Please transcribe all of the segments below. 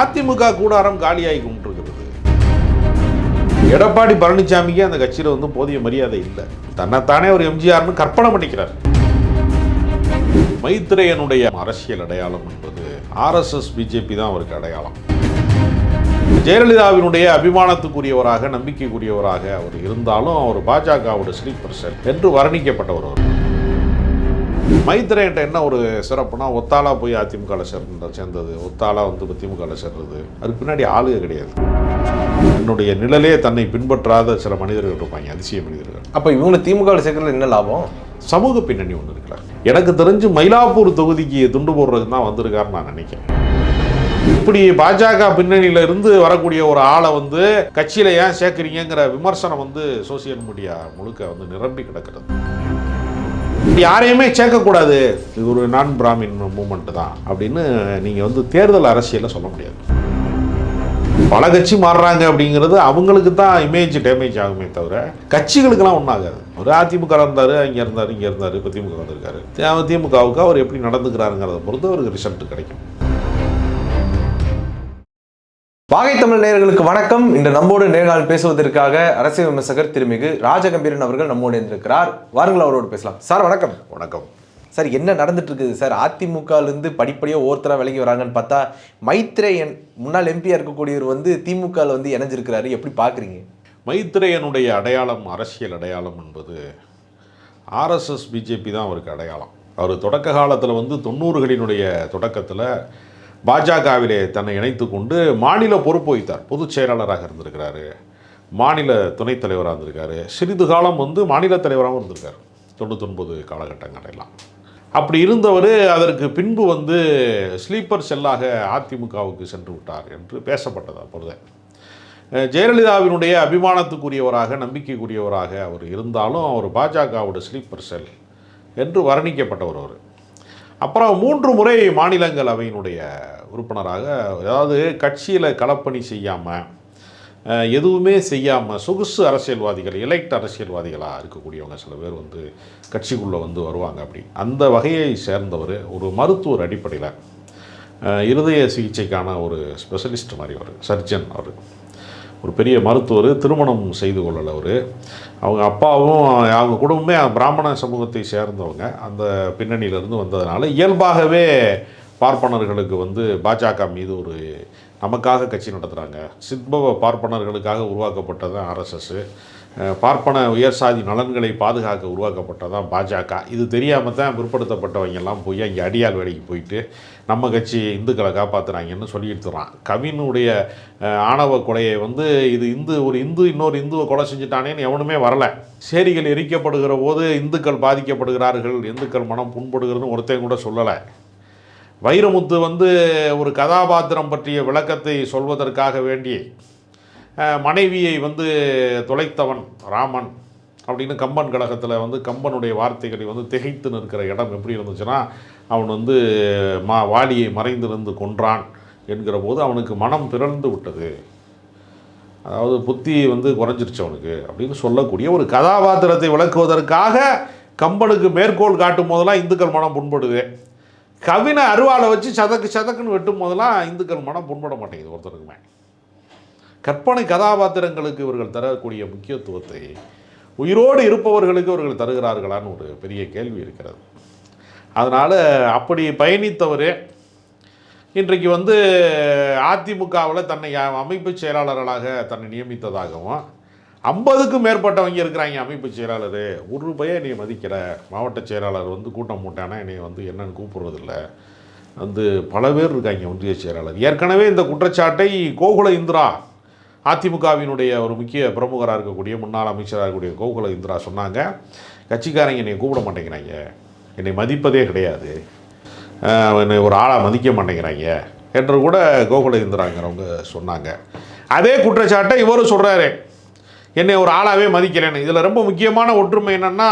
அதிமுக கூடாரம் காலியாகி கொண்டிருக்கிறது எடப்பாடி பழனிசாமிக்கு அந்த கட்சியில் வந்து போதிய மரியாதை இல்லை. தன்னைத்தானே ஒரு எம்ஜிஆர்னு கற்பனை பண்ணிக்கிறார். மைத்ரேயனுடைய அரசியல் அடையாளம் என்பது ஆர்எஸ்எஸ் பிஜேபி தான் அவருக்கு அடையாளம். ஜெயலலிதாவினுடைய அபிமானத்துக்குரியவராக நம்பிக்கைக்குரியவராக அவர் இருந்தாலும் அவர் பாஜகவோட ஸ்லீப்பர் செல் என்று வர்ணிக்கப்பட்டவர் அவர். மைத்ரேன்ட்ட என்ன ஒரு சிறப்புனா ஒத்தாளா போய் அதிமுகவில் சேர்ந்த சேர்ந்தது. ஒத்தாளா வந்து திமுகவில் சேர்றது. அதுக்கு பின்னாடி ஆளுக கிடையாது. என்னுடைய நிழலே தன்னை பின்பற்றாத சில மனிதர்கள் இருப்பாங்க அதிசய மனிதர்கள். அப்ப இவங்களை திமுக சேர்க்கறதுல என்ன லாபம்? சமூக பின்னணி ஒன்று இருக்கிறார் எனக்கு தெரிஞ்சு மயிலாப்பூர் தொகுதிக்கு துண்டு போடுறதுக்கு தான் வந்திருக்காருன்னு நான் நினைக்கிறேன். இப்படி பாஜக பின்னணியில இருந்து வரக்கூடிய ஒரு ஆளை வந்து கட்சியில ஏன் சேர்க்குறீங்கிற விமர்சனம் வந்து சோசியல் மீடியா முழுக்க வந்து நிரம்பி கிடக்கிறது. யாரையுமே சேர்க்கக்கூடாது. இது ஒரு நான் பிராமின் மூமெண்ட் தான் அப்படின்னு நீங்கள் வந்து தேர்தல் அரசியலில் சொல்ல முடியாது. பல கட்சி மாறுறாங்க அப்படிங்கிறது அவங்களுக்கு தான் இமேஜ் டேமேஜ் ஆகுமே தவிர கட்சிகளுக்கெல்லாம் ஒன்றும் ஆகாது. ஒரு அதிமுக இருந்தார் அங்கே இருந்தார் இங்கே இருந்தார் இப்போ திமுக வந்திருக்காரு. திமுகவுக்கு அவர் எப்படி நடந்துக்கிறாருங்கிறத பொறுத்து அவருக்கு ரிசல்ட் கிடைக்கும். வாகை தமிழ் நேயர்களுக்கு வணக்கம். இன்று நம்மோடு நேர்காணல் பேசுவதற்காக அரசியல் விமர்சகர் திருமிகு ராஜகம்பீரன் அவர்கள் நம்மோடு இருந்திருக்கிறார் வாருங்கள் அவரோடு பேசலாம். சார் வணக்கம். வணக்கம். சார் என்ன நடந்துட்டு இருக்குது? சார் அதிமுகல இருந்து படிப்படியாக ஒவ்வொருத்தரா விலகி வராங்கன்னு பார்த்தா மைத்ரேயன் முன்னாள் எம்பியா இருக்கக்கூடியவர் வந்து திமுகல வந்து இணைஞ்சிருக்கிறாரு. எப்படி பாக்குறீங்க மைத்ரேயனுடைய அடையாளம் அரசியல் அடையாளம் என்பது ஆர்எஸ்எஸ் பிஜேபி தான் அவருக்கு அடையாளம். அவர் தொடக்க காலத்தில் வந்து தொண்ணூறுகளினுடைய தொடக்கத்தில் பாஜகவிலே தன்னை இணைத்து கொண்டு மாநில பொறுப்பு வைத்தார் பொதுச் செயலாளராக இருந்திருக்கிறாரு. மாநில துணைத் தலைவராக இருந்திருக்காரு. சிறிது காலம் வந்து மாநில தலைவராகவும் இருந்திருக்காரு. தொண்ணூத்தொன்பது காலகட்டங்களெல்லாம் அப்படி இருந்தவர் அதற்கு பின்பு வந்து ஸ்லீப்பர் செல்லாக அதிமுகவுக்கு சென்று விட்டார் என்று பேசப்பட்டது அப்பொழுது. ஜெயலலிதாவினுடைய அபிமானத்துக்குரியவராக நம்பிக்கைக்குரியவராக அவர் இருந்தாலும் அவர் பாஜகவோட ஸ்லீப்பர் செல் என்று வர்ணிக்கப்பட்டவர் அவர். அப்புறம் மூன்று முறை மாநிலங்களவையினுடைய உறுப்பினராக அதாவது கட்சியில் களப்பணி செய்யாமல் எதுவுமே செய்யாமல் சொகுசு அரசியல்வாதிகள் எலெக்ட் அரசியல்வாதிகளாக இருக்கக்கூடியவங்க சில பேர் வந்து கட்சிக்குள்ளே வந்து வருவாங்க அப்படி. அந்த வகையை சேர்ந்தவர் ஒரு மருத்துவர் அடிப்படையில் இருதய சிகிச்சைக்கான ஒரு ஸ்பெஷலிஸ்ட் மாதிரி அவர் சர்ஜன் அவர். ஒரு பெரிய மருத்துவர் திருமணம் செய்து கொள்ளல அவர். அவங்க அப்பாவும் அவங்க குடும்பமே பிராமண சமூகத்தை சேர்ந்தவங்க. அந்த பின்னணியிலிருந்து வந்ததுனால இயல்பாகவே பார்ப்பனர்களுக்கு வந்து பாஜக மீது ஒரு நமக்காக கட்சி நடத்துகிறாங்க சித்பவ பார்ப்பனர்களுக்காக உருவாக்கப்பட்டதான் ஆர்எஸ்எஸ் பார்ப்பன உயர் சாதி நலன்களை பாதுகாக்க உருவாக்கப்பட்டதான் பாஜக. இது தெரியாமல் தான் பிற்படுத்தப்பட்டவங்க எல்லாம் போய் அங்கே அடியால் வேலைக்கு போயிட்டு நம்ம கட்சி இந்துக்களை காப்பாற்றுறாங்கன்னு சொல்லிட்டு கவினுடைய ஆணவ கொலையை வந்து இது இந்து ஒரு இந்து இன்னொரு இந்துவை கொலை செஞ்சுட்டானேன்னு எவனுமே வரலை. சேரிகள் எரிக்கப்படுகிற போது இந்துக்கள் பாதிக்கப்படுகிறார்கள் இந்துக்கள் மனம் புண்படுகிறதுன்னு ஒருத்தன் கூட சொல்லலை. வைரமுத்து வந்து ஒரு கதாபாத்திரம் பற்றிய விளக்கத்தை சொல்வதற்காக வேண்டி மனைவியை வந்து தொலைத்தவன் ராமன் அப்படின்னு கம்பன் கழகத்தில் வந்து கம்பனுடைய வார்த்தைகளை வந்து திகைத்து நிற்கிற இடம் எப்படி இருந்துச்சுன்னா அவன் வந்து மா வாலியை மறைந்திருந்து கொன்றான் என்கிற போது அவனுக்கு மனம் பிறந்து விட்டது. அதாவது புத்தி வந்து குறைஞ்சிருச்சு அவனுக்கு அப்படின்னு சொல்லக்கூடிய ஒரு கதாபாத்திரத்தை விளக்குவதற்காக கம்பனுக்கு மேற்கோள் காட்டும் போதெல்லாம் இந்துக்கள் மனம் புண்படுது. கவினை அருவாளை வச்சு சதக்கு சதக்குன்னு வெட்டும் போதெல்லாம் இந்துக்கள் மனம் புண்பட மாட்டேங்குது ஒருத்தருக்குமே கற்பனை கதாபாத்திரங்களுக்கு இவர்கள் தரக்கூடிய முக்கியத்துவத்தை உயிரோடு இருப்பவர்களுக்கு இவர்கள் தருகிறார்களான்னு ஒரு பெரிய கேள்வி இருக்கிறது. அதனால் அப்படி பயணித்தவர் இன்றைக்கு வந்து அதிமுகவில் தன்னை அமைப்பு செயலாளர்களாக தன்னை நியமித்ததாகவும் ஐம்பதுக்கும் மேற்பட்டவங்க இருக்கிறாங்க அமைப்பு செயலாளர். ஒரு ரூபாயே என்னை மதிக்கிற மாவட்ட செயலாளர் வந்து கூட்டம் போட்டானா என்னை வந்து என்னன்னு கூப்பிடுறதில்ல. வந்து பல பேர் இருக்காங்க ஒன்றிய செயலாளர். ஏற்கனவே இந்த குற்றச்சாட்டை கோகுல இந்திரா அதிமுகவினுடைய ஒரு முக்கிய பிரமுகராக இருக்கக்கூடிய முன்னாள் அமைச்சராக இருக்கக்கூடிய கோகுல இந்திரா சொன்னாங்க. கட்சிக்காரங்க என்னை கூப்பிட மாட்டேங்கிறாங்க. என்னை மதிப்பதே கிடையாது. என்னை ஒரு ஆளாக மதிக்க மாட்டேங்கிறாங்க என்று கூட கோகுல இந்திராங்கிறவங்க சொன்னாங்க. அதே குற்றச்சாட்டை இவரும் சொல்கிறாரு என்னை ஒரு ஆளாகவே மதிக்கிறேன்னு. இதில் ரொம்ப முக்கியமான ஒற்றுமை என்னென்னா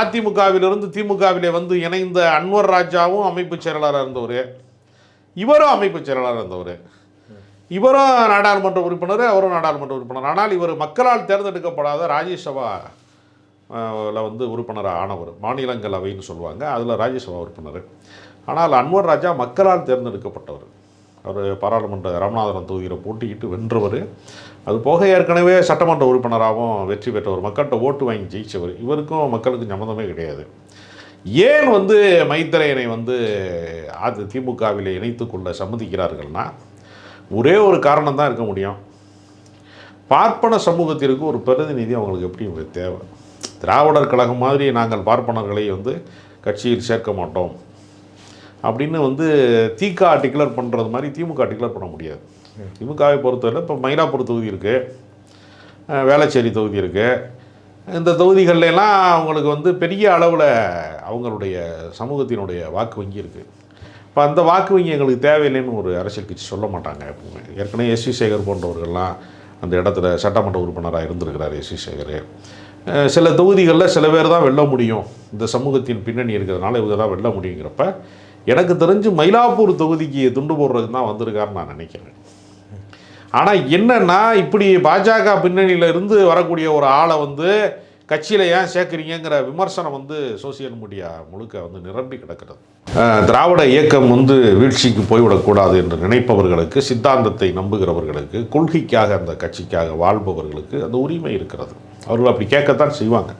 அதிமுகவிலிருந்து திமுகவிலே வந்து இணைந்த அன்வர் ராஜாவும் அமைப்பு செயலாளராக இருந்தவர். இவரும் அமைப்பு செயலாளராக இருந்தவர். இவரும் நாடாளுமன்ற உறுப்பினர் அவரும் நாடாளுமன்ற உறுப்பினர். ஆனால் இவர் மக்களால் தேர்ந்தெடுக்கப்படாத ராஜ்யசபா ல வந்து உறுப்பினராக ஆனவர். மாநிலங்களவைன்னு சொல்லுவாங்க அதில் ராஜ்யசபா உறுப்பினர். ஆனால் அன்வர் ராஜா மக்களால் தேர்ந்தெடுக்கப்பட்டவர். அவர் பாராளுமன்ற ராமநாதபுரம் தொகுதியில் போட்டியிட்டு வென்றவர். அது போக ஏற்கனவே சட்டமன்ற உறுப்பினராகவும் வெற்றி பெற்றவர். மக்கள்கிட்ட ஓட்டு வாங்கி ஜெயித்தவர் இவருக்கும் மக்களுக்கு சம்மந்தமே கிடையாது. ஏன் வந்து மைத்திரையனை வந்து அது திமுகவில் இணைத்துக்கொள்ள சம்மதிக்கிறார்கள்னா ஒரே ஒரு காரணம் தான் இருக்க முடியும். பார்ப்பன சமூகத்திற்கு ஒரு பிரதிநிதி அவங்களுக்கு எப்படி தேவை? திராவிடர் கழகம் மாதிரி நாங்கள் பார்ப்பனர்களை வந்து கட்சியில் சேர்க்க மாட்டோம். அப்படின்னு வந்து திக டிக்ளேர் பண்ணுறது மாதிரி திமுக டிக்ளேர் பண்ண முடியாது. திமுகவை பொறுத்தவரை இப்போ மயிலாப்பூர் தொகுதி இருக்குது வேளச்சேரி தொகுதி இருக்குது இந்த தொகுதிகள்ல அவங்களுக்கு வந்து பெரிய அளவில் அவங்களுடைய சமூகத்தினுடைய வாக்கு வங்கி இருக்குது இப்போ அந்த வாக்கு வங்கி எங்களுக்கு தேவையில்லைன்னு ஒரு அரசியல் கட்சி சொல்ல மாட்டாங்க எப்பவுமே. ஏற்கனவே எஸ் வி சேகர் போன்றவர்கள்லாம் அந்த இடத்துல சட்டமன்ற உறுப்பினராக இருந்திருக்கிறார் எஸ் வி சேகர். சில தொகுதிகளில் சில பேர் தான் வெல்ல முடியும். இந்த சமூகத்தின் பின்னணி இருக்கிறதுனால இவங்க தான் வெல்ல முடியுங்கிறப்ப எனக்கு தெரிஞ்சு மயிலாப்பூர் தொகுதிக்கு துண்டு போடுறதுக்கு தான் வந்திருக்காருன்னு நான் நினைக்கிறேன். ஆனால் என்னென்னா இப்படி பாஜக பின்னணியில் இருந்து வரக்கூடிய ஒரு ஆளை வந்து கட்சியில் ஏன் சேர்க்குறீங்கிற விமர்சனம் வந்து சோசியல் மீடியா முழுக்க வந்து நிரம்பி கிடக்கிறது. திராவிட இயக்கம் வந்து வீழ்ச்சிக்கு போய்விடக்கூடாது என்று நினைப்பவர்களுக்கு சித்தாந்தத்தை நம்புகிறவர்களுக்கு கொள்கைக்காக அந்த கட்சிக்காக வாழ்பவர்களுக்கு அந்த உரிமை இருக்கிறது. அவர்கள் அப்படி கேட்கத்தான் செய்வாங்க.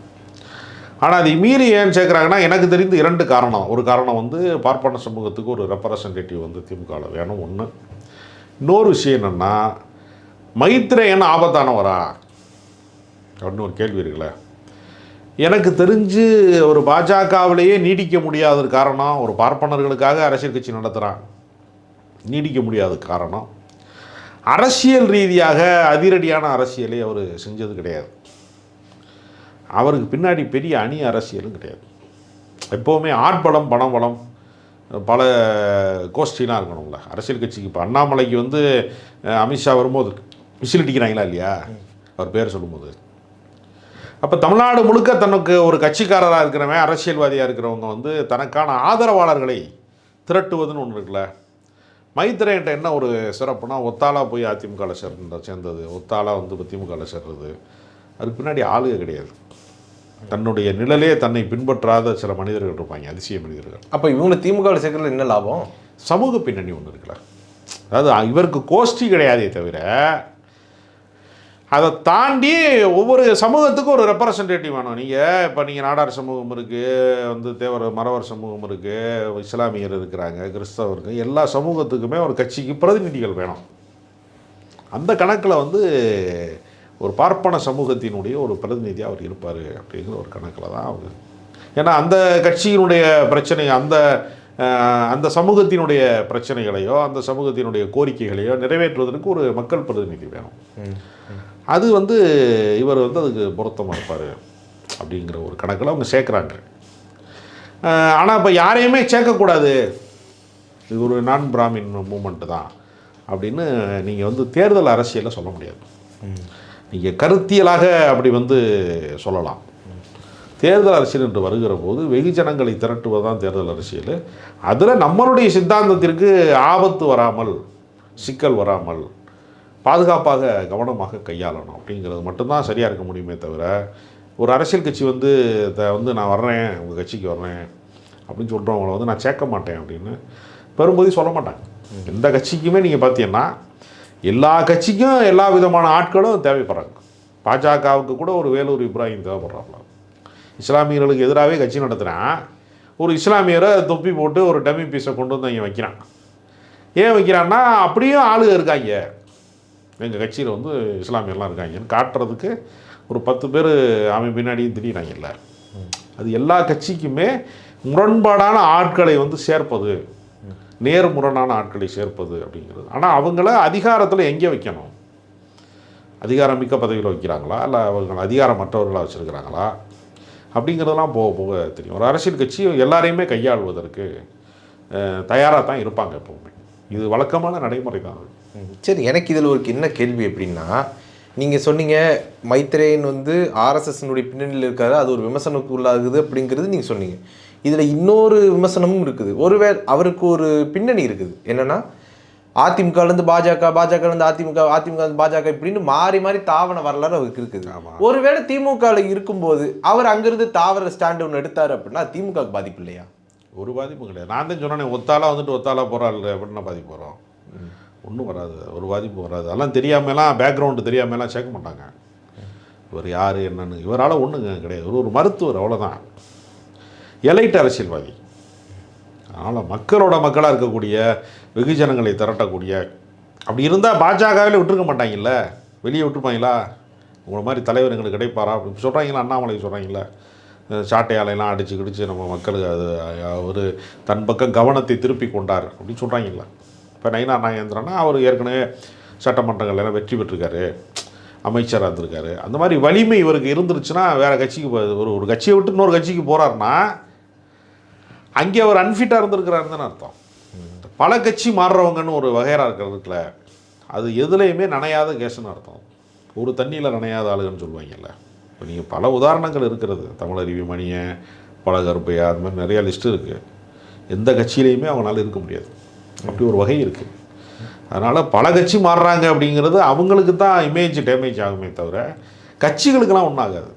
ஆனால் அதை மீறி ஏன் சேர்க்குறாங்கன்னா எனக்கு தெரிந்து இரண்டு காரணம். ஒரு காரணம் வந்து பார்ப்பன சமூகத்துக்கு ஒரு ரெப்ரசன்டேட்டிவ் வந்து திமுகவில் வேணும். ஒன்று இன்னொரு விஷயம் என்னென்னா மைத்ரேயன் ஆபத்தானவரா? அப்படின்னு ஒரு கேள்வி இருக்குல்ல. எனக்கு தெரிஞ்சு ஒரு பாஜகவிலேயே நீடிக்க முடியாத காரணம் ஒரு பார்ப்பனர்களுக்காக அரசியல் கட்சி நடத்துகிறான் நீடிக்க முடியாத காரணம். அரசியல் ரீதியாக அதிரடியான அரசியலை அவர் செஞ்சது கிடையாது. அவருக்கு பின்னாடி பெரிய அணி அரசியலும் கிடையாது. எப்போவுமே ஆட்பலம் பணபலம் பல கோஷ்டிலாம் இருக்கணும்ல. அரசியல் கட்சிக்கு இப்போ அண்ணாமலைக்கு வந்து அமித்ஷா வரும்போது விசில் அடிக்கிறாங்களா இல்லையா? அவர் பேர் சொல்லும்போது. அப்போ தமிழ்நாடு முழுக்க தனக்கு ஒரு கட்சிக்காரராக இருக்கிறவன் அரசியல்வாதியாக இருக்கிறவங்க வந்து தனக்கான ஆதரவாளர்களை திரட்டுவதுன்னு ஒன்று இருக்குல்ல. மைத்திரன்ட்ட என்ன ஒரு சிறப்புனா ஒத்தாலா போய் அதிமுகவில் சேர்ந்த சேர்ந்தது. ஒத்தாலா வந்து திமுகவில் சேர்றது. அதுக்கு பின்னாடி ஆளுக கிடையாது. தன்னுடைய நிழலே தன்னை பின்பற்றாத சில மனிதர்கள் இருப்பாங்க அதிசய மனிதர்கள். அப்போ இவங்களை திமுகவில் சேர்க்கறதுல என்ன லாபம்? சமூக பின்னணி ஒன்று இருக்குல்ல. அதாவது இவருக்கு கோஷ்டி கிடையாதே தவிர அதை தாண்டி ஒவ்வொரு சமூகத்துக்கும் ஒரு ரெப்ரசன்டேட்டிவ் வேணும். நீங்கள் இப்போ நீங்கள் நாடார் சமூகம் இருக்குது வந்து தேவர் மறவர் சமூகம் இருக்குது இஸ்லாமியர் இருக்கிறாங்க கிறிஸ்தவர் இருக்குது எல்லா சமூகத்துக்குமே ஒரு கட்சிக்கு பிரதிநிதிகள் வேணும். அந்த கணக்கில் வந்து ஒரு பார்ப்பன சமூகத்தினுடைய ஒரு பிரதிநிதியாக அவர் இருப்பார் அப்படிங்கிற ஒரு கணக்கில் தான் அவர் ஏன்னா அந்த கட்சியினுடைய பிரச்சனை அந்த அந்த சமூகத்தினுடைய பிரச்சனைகளையோ அந்த சமூகத்தினுடைய கோரிக்கைகளையோ நிறைவேற்றுவதற்கு ஒரு மக்கள் பிரதிநிதி வேணும். அது வந்து இவர் வந்து அதுக்கு பொருத்தமாக இருப்பார் அப்படிங்கிற ஒரு கணக்கில் அவங்க சேர்க்குறாங்க. ஆனால் இப்போ யாரையுமே சேர்க்கக்கூடாது. இது ஒரு நான் பிராமின் மூமெண்ட்டு தான் அப்படின்னு நீங்கள் வந்து தேர்தல் அரசியலில் சொல்ல முடியாது. நீங்கள் கருத்தியலாக அப்படி வந்து சொல்லலாம். தேர்தல் அரசியல் என்று வருகிற போது வெகுஜனங்களை திரட்டுவது தான் தேர்தல் அரசியல். அதில் நம்மளுடைய சித்தாந்தத்திற்கு ஆபத்து வராமல் சிக்கல் வராமல் பாதுகாப்பாக கவனமாக கையாளணும். அப்படிங்கிறது மட்டும்தான் சரியாக இருக்க முடியுமே தவிர ஒரு அரசியல் கட்சி வந்து த- வந்து நான் வர்றேன் உங்கள் கட்சிக்கு வர்றேன் அப்படின்னு சொல்கிறவங்கள வந்து நான் சேர்க்க மாட்டேன் அப்படின்னு பெரும்போது சொல்ல மாட்டாங்க. எந்த கட்சிக்குமே நீங்கள் பார்த்தீங்கன்னா எல்லா கட்சிக்கும் எல்லா விதமான ஆட்களும் தேவைப்படுறாங்க. பாஜகவுக்கு கூட ஒரு வேலூர் இப்ராஹிம் தேவைப்படுறாங்களா இஸ்லாமியர்களுக்கு எதிராகவே கட்சி நடத்துகிறான் ஒரு இஸ்லாமியரை தொப்பி போட்டு ஒரு டம்மி பீஸை கொண்டு வந்து இங்கே வைக்கிறான். ஏன் வைக்கிறான்னா அப்படியும் ஆளுங்க இருக்காங்க. எங்கள் கட்சியில் வந்து இஸ்லாமியர்லாம் இருக்காங்கன்னு காட்டுறதுக்கு ஒரு பத்து பேர் அவன் பின்னாடியும் திடீராங்கல்ல அது எல்லா கட்சிக்குமே முரண்பாடான ஆட்களை வந்து சேர்ப்பது நேர்முரணான ஆட்களை சேர்ப்பது அப்படிங்கிறது. ஆனால் அவங்கள அதிகாரத்தில் எங்கே வைக்கணும்? அதிகாரம் மிக்க பதவியில் வைக்கிறாங்களா? இல்லை அவங்க அதிகாரமற்றவர்களாக வச்சுருக்கிறாங்களா? அப்படிங்கிறதெல்லாம் போக போக தெரியும். ஒரு அரசியல் கட்சி எல்லாரையுமே கையாள்வதற்கு தயாராக தான் இருப்பாங்க எப்பவுமே. இது வழக்கமான நடைமுறை தான். ம். சரி எனக்கு இதில் ஒரு என்ன கேள்வி எப்படின்னா நீங்கள் சொன்னீங்க மைத்ரேயன் வந்து ஆர்எஸ்எஸ்னுடைய பின்னணியில் இருக்காரு அது ஒரு விமர்சனத்துக்கு உள்ளாகுது அப்படிங்கிறது நீங்கள் சொன்னீங்க. இதில் இன்னொரு விமர்சனமும் இருக்குது. ஒருவேளை அவருக்கு ஒரு பின்னணி இருக்குது. என்னென்னா அதிமுகலேருந்து பாஜக பாஜகலேருந்து அதிமுக அதிமுகலேருந்து பாஜக இப்படின்னு மாறி மாறி தாவன வரலாறு அவருக்கு இருக்குது. ஒருவேளை திமுகவில் இருக்கும்போது அவர் அங்கிருந்து தாவர ஸ்டாண்ட் ஒன்று எடுத்தார் அப்படின்னா திமுகவுக்கு பாதிப்பு இல்லையா? ஒரு பாதிப்பும் கிடையாது. நான் தான் சொன்னேன் ஒத்தாலா வந்துட்டு ஒத்தாலா போகிறாள் அப்படின்னு பாதிப்பு வரும். ஒன்றும் வராது ஒரு பாதிப்பு வராது. அதெல்லாம் தெரியாமலாம் பேக்ரவுண்டு தெரியாமலாம் சேர்க்க மாட்டாங்க. இவர் யார் என்னன்னு. இவரால் ஒன்றுங்க கிடையாது. ஒரு ஒரு மருத்துவர் அவ்வளோதான் எலைட் அரசியல்வாதி. அதனால் மக்களோட மக்களாக இருக்கக்கூடிய வெகுஜனங்களை திரட்டக்கூடிய. அப்படி இருந்தால் பாஜகவில் விட்டுருக்க மாட்டாங்கல்ல? வெளியே விட்டுருப்பாங்களா? உங்களை மாதிரி தலைவர் எங்களுக்கு கிடைப்பாரா? அப்படி சொல்கிறாங்களா அண்ணாமலை சொல்கிறாங்களா சாட்டையாலையெல்லாம் அடித்து கிடிச்சு நம்ம மக்களுக்கு அது அவர் தன் பக்கம் கவனத்தை திருப்பி கொண்டார். அப்படின்னு சொல்கிறாங்களா இப்போ நயினா நாகேந்திரனா அவர் ஏற்கனவே சட்டமன்றங்கள் எல்லாம் வெற்றி பெற்றிருக்காரு. அமைச்சராக இருந்திருக்காரு. அந்த மாதிரி வலிமை இவருக்கு இருந்துருச்சுன்னா வேறு கட்சிக்கு ஒரு ஒரு கட்சியை விட்டு இன்னொரு கட்சிக்கு போகிறாருன்னா அங்கே அவர் அன்ஃபிட்டாக இருந்திருக்கிறாருன்னு தானே அர்த்தம். பல கட்சி மாறுறவங்கன்னு ஒரு வகையறா இருக்கிறதுக்குல அது எதுலேயுமே நனையாத கேஸ்னு அர்த்தம். ஒரு தண்ணியில் நனையாத ஆளுகன்னு சொல்லுவாங்கல்ல. இப்போ நீங்கள் பல உதாரணங்கள் இருக்கிறது. தமிழறிவி மணியை பழகருப்பையா அது மாதிரி நிறையா லிஸ்ட்டு இருக்குது எந்த கட்சியிலையுமே அவங்களால இருக்க முடியாது. அப்படி ஒரு வகை இருக்குது அதனால் பல கட்சி மாறுறாங்க அப்படிங்கிறது அவங்களுக்கு தான் இமேஜ் டேமேஜ் ஆகுமே தவிர கட்சிகளுக்கெல்லாம் ஒன்றும் ஆகாது.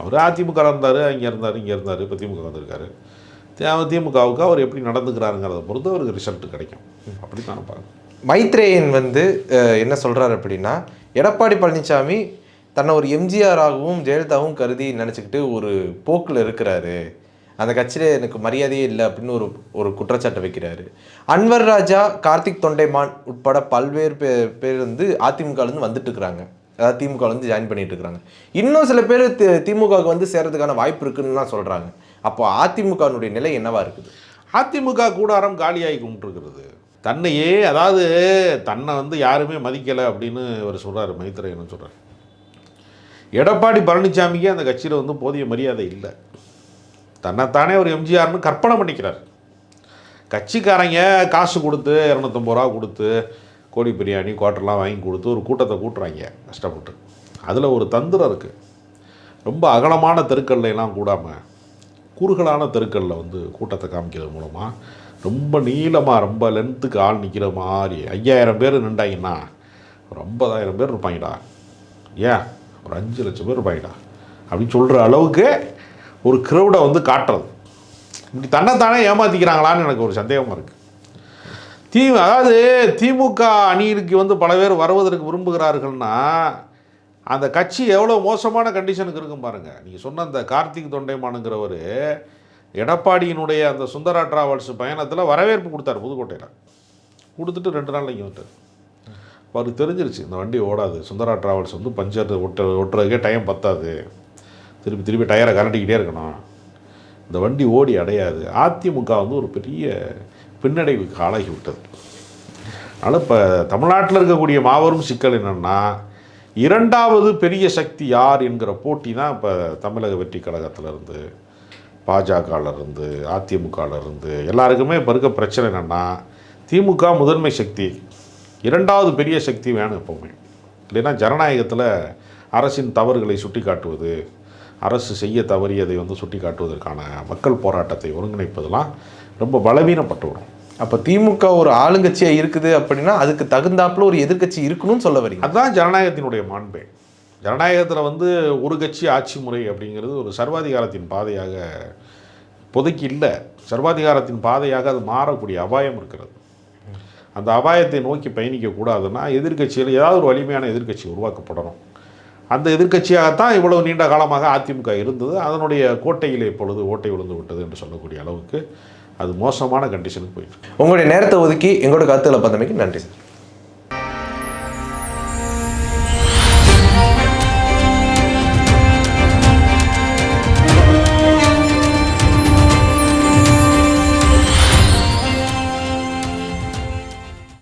அவர் அதிமுக இருந்தார் அங்கே இருந்தார் இங்கே இருந்தார் இப்போ திமுக வந்திருக்காரு. திமுகவுக்கு அவர் எப்படி நடந்துக்கிறாருங்கிறத பொறுத்து அவருக்கு ரிசல்ட் கிடைக்கும். அப்படி தான் பாருங்க மைத்ரேயன் வந்து என்ன சொல்கிறார் அப்படின்னா எடப்பாடி பழனிசாமி தன்னை ஒரு எம்ஜிஆராகவும் ஜெயலலிதாவும் கருதி நினச்சிக்கிட்டு ஒரு போக்கில் இருக்கிறாரு. அந்த கட்சியில் எனக்கு மரியாதையே இல்லை அப்படின்னு ஒரு ஒரு குற்றச்சாட்டை வைக்கிறாரு. அன்வர் ராஜா கார்த்திக் தொண்டைமான் உட்பட பல்வேறு பே பேர் வந்து அதிமுகலேருந்து வந்துட்டு இருக்கிறாங்க. அதாவது திமுகலேருந்து ஜாயின் பண்ணிட்டு இருக்கிறாங்க. இன்னும் சில பேர் தி- திமுகவுக்கு வந்து சேர்றதுக்கான வாய்ப்பு இருக்குன்னுலாம் சொல்கிறாங்க அப்போ அதிமுகனுடைய நிலை என்னவா இருக்குது? அதிமுக கூடாரம் காலியாகி கும்பிட்டுருக்கிறது. தன்னையே அதாவது தன்னை வந்து யாருமே மதிக்கலை அப்படின்னு இவர் சொல்கிறார் மைத்ரேயன் சொல்கிறார் எடப்பாடி பழனிசாமிக்கே அந்த கட்சியில் வந்து போதிய மரியாதை இல்லை. தன்னைத்தானே ஒரு எம்ஜிஆர்னு கற்பனை பண்ணிக்கிறார். கட்சிக்காரங்க காசு கொடுத்து இரநூத்தம்பது ரூபா கொடுத்து கோழி பிரியாணி குவாட்டர்லாம் வாங்கி கொடுத்து ஒரு கூட்டத்தை கூட்டுறாங்க கஷ்டப்பட்டு. அதில் ஒரு தந்திரம் இருக்குது ரொம்ப அகலமான தெருக்கள்லாம் கூடாமல் குறுகலான தெருக்களில் வந்து கூட்டத்தை காமிக்கிறது மூலமாக ரொம்ப நீளமாக ரொம்ப லென்த்துக்கு ஆள் நிற்கிற மாதிரி ஐயாயிரம் பேர் நின்றாங்கன்னா ஒரு ஐம்பதாயிரம் பேர் இருப்பாங்கடா. ஏன்? ஒரு அஞ்சு லட்சம் பேர் இருப்பாங்கடா. அப்படின்னு சொல்கிற அளவுக்கு ஒரு க்ரௌடை வந்து காட்டுறது. இப்படி தன்னைத்தானே ஏமாற்றிக்கிறாங்களான்னு எனக்கு ஒரு சந்தேகமாக இருக்குது தி அதாவது திமுக அணியிற்கு வந்து பல பேர் வருவதற்கு விரும்புகிறார்கள்னா அந்த கட்சி எவ்வளோ மோசமான கண்டிஷனுக்கு இருக்கும் பாருங்கள் நீங்கள் சொன்ன அந்த கார்த்திக் தொண்டைமானுங்கிறவர் எடப்பாடியினுடைய அந்த சுந்தரா டிராவல்ஸ் பயணத்தில் வரவேற்பு கொடுத்தாரு புதுக்கோட்டையில். கொடுத்துட்டு ரெண்டு நாள் இங்கே வந்துட்டார். அவருக்கு தெரிஞ்சிருச்சு இந்த வண்டி ஓடாது சுந்தரா டிராவல்ஸ் வந்து பஞ்சர் ஒட்ட ஒட்டுறதுக்கே டைம் பத்தாது. திருப்பி திருப்பி டயரை கரண்டிக்கிட்டே இருக்கணும். இந்த வண்டி ஓடி அடையாது. அதிமுக வந்து ஒரு பெரிய பின்னடைவுக்கு ஆளாகி விட்டது. அதனால் இப்போ தமிழ்நாட்டில் இருக்கக்கூடிய மாபெரும் சிக்கல் என்னென்னா இரண்டாவது பெரிய சக்தி யார் என்கிற போட்டி தான் இப்போ தமிழக வெற்றி கழகத்துல இருந்து பாஜகல எல்லாருக்குமே இப்போ இருக்க பிரச்சனை என்னென்னா திமுக முதன்மை சக்தி. இரண்டாவது பெரிய சக்தி வேணும் எப்போவுமே. இல்லைன்னா ஜனநாயகத்தில் அரசின் தவறுகளை சுட்டி காட்டுவது அரசு செய்ய தவறியதை வந்து சுட்டி காட்டுவதற்கான மக்கள் போராட்டத்தை ஒருங்கிணைப்பதெல்லாம் ரொம்ப பலவீனப்பட்டு வரும். அப்போ திமுக ஒரு ஆளுங்கட்சியாக இருக்குது அப்படின்னா அதுக்கு தகுந்தாப்புல ஒரு எதிர்க்கட்சி இருக்கணும்னு சொல்ல வரீங்க. அதுதான் ஜனநாயகத்தினுடைய மாண்பே. ஜனநாயகத்தில் வந்து ஒரு கட்சி ஆட்சி முறை அப்படிங்கிறது ஒரு சர்வாதிகாரத்தின் பாதையாக இப்போதைக்கு இல்லை. சர்வாதிகாரத்தின் பாதையாக அது மாறக்கூடிய அபாயம் இருக்கிறது. அந்த அபாயத்தை நோக்கி பயணிக்கக்கூடாதுன்னா எதிர்கட்சியில் எதிர்க்கட்சியில் ஏதாவது ஒரு வலிமையான எதிர்க்கட்சி உருவாக்கப்படணும். அந்த எதிர்கட்சியாகத்தான் இவ்வளவு நீண்ட காலமாக அதிமுக இருந்தது. அதனுடைய கோட்டையிலே இப்பொழுது ஓட்டை விழுந்து விட்டது என்று சொல்லக்கூடிய அளவுக்கு அது மோசமான கண்டிஷனுக்கு போயிட்டு உங்களுடைய நேரத்தை ஒதுக்கி எங்களோட கருத்துக்களை பார்த்தமைக்கு நன்றி சார்.